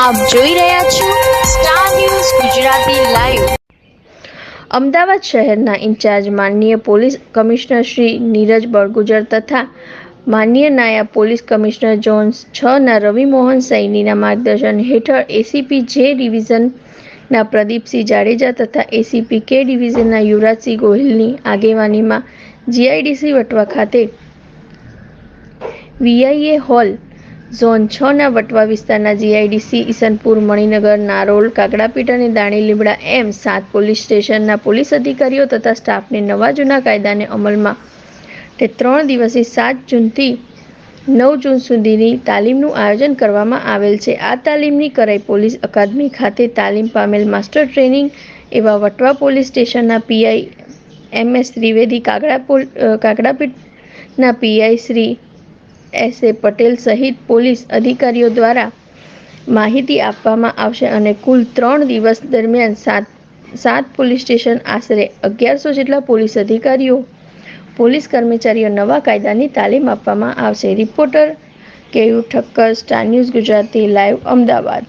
આપ જોઈ રહ્યા છો star news Gujarati live Ahmedabad શહેરના ઇન્ચાર્જ માનનીય પોલીસ કમિશનર શ્રી નીરજ બળગુજર તથા માનનીય નાયબ પોલીસ કમિશનર ઝોન છના રવિ મોહન સૈનીના માર્ગદર્શન હેઠળ એસીપી જે ડિવિઝનના પ્રદીપસિંહ જાડેજા તથા એસીપી કે ડિવિઝનના યુવરાજસિંહ ગોહિલની આગેવાનીમાં જીઆઈડીસી વટવા ખાતે વીઆઈએ હોલ ઝોન છ ના વટવા વિસ્તારના જીઆઈડીસી, ઈસનપુર, મણિનગર, નારોલ, કાગડાપીઠ અને દાણી લીમડા એમ સાત પોલીસ સ્ટેશનના પોલીસ અધિકારીઓ તથા સ્ટાફને નવા જૂના કાયદાને અમલમાં તે ત્રણ દિવસથી સાત જૂનથી નવ જૂન સુધીની તાલીમનું આયોજન કરવામાં આવેલ છે. આ તાલીમની કરાઈ પોલીસ અકાદમી ખાતે તાલીમ પામેલ માસ્ટર ટ્રેનિંગ એવા વટવા પોલીસ સ્ટેશનના PI M S Trivedi Kagda કાગડાપીઠના PI Shri S. A. Patel સહિત પોલીસ અધિકારીઓ દ્વારા માહિતી આપવામાં આવશે અને કુલ ત્રણ દિવસ દરમિયાન સાત સાત પોલીસ સ્ટેશન આશરે અગિયારસો જેટલા પોલીસ અધિકારીઓ, પોલીસ કર્મચારીઓ નવા કાયદાની તાલીમ આપવામાં આવશે. Reporter K U Thakkar, star news Gujarati, live Ahmedabad.